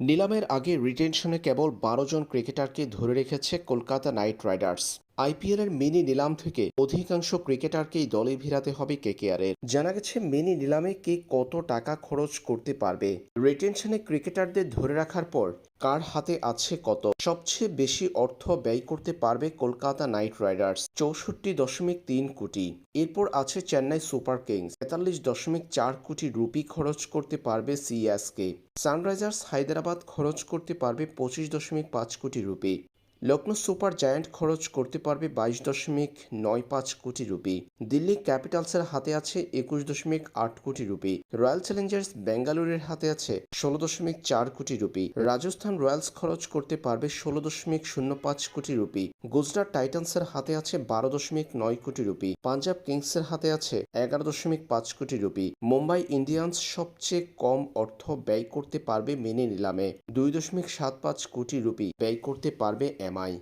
নিলামের আগে রিটেনশনে কেবল বারো জন ক্রিকেটারকে ধরে রেখেছে কলকাতা নাইট রাইডার্স। আইপিএলের মিনি নিলাম থেকে অধিকাংশ ক্রিকেটারকেই দলে ভিড়াতে হবে কেকেআরের। জানা গেছে, মিনি নিলামে কে কত টাকা খরচ করতে পারবে? রিটেনশনে ক্রিকেটারদের ধরে রাখার পর কার হাতে আছে কত? সবচেয়ে বেশি অর্থ ব্যয় করতে পারবে কলকাতা নাইট রাইডার্স, চৌষট্টি দশমিক তিন কোটি। এরপর আছে চেন্নাই সুপার কিংস, তেতাল্লিশ দশমিক চার কোটি রুপি খরচ করতে পারবে সিএসকে। সানরাইজার্স হায়দ্রাবাদ খরচ করতে পারবে পঁচিশ দশমিক পাঁচ কোটি রুপি। লখনৌ সুপার জায়ান্ট খরচ করতে পারবে বাইশ দশমিক নয় পাঁচ কোটি রুপি। দিল্লি ক্যাপিটালসের হাতে আছে একুশ দশমিক আট কোটি রুপি। রয়্যাল চ্যালেঞ্জার্স বেঙ্গালুরুর হাতে আছে ষোলো দশমিক চার কোটি রুপি। রাজস্থান রয়্যালস খরচ করতে পারবে ষোলো দশমিক শূন্য পাঁচ কোটি রুপি। গুজরাট টাইটান্সের হাতে আছে বারো দশমিক নয় কোটি রুপি। পাঞ্জাব কিংসের হাতে আছে এগারো দশমিক পাঁচ কোটি রুপি। মুম্বাই ইন্ডিয়ান্স সবচেয়ে কম অর্থ ব্যয় করতে পারবে মেনে নিলামে। দুই দশমিক সাত পাঁচ কোটি রুপি ব্যয় করতে পারবে am I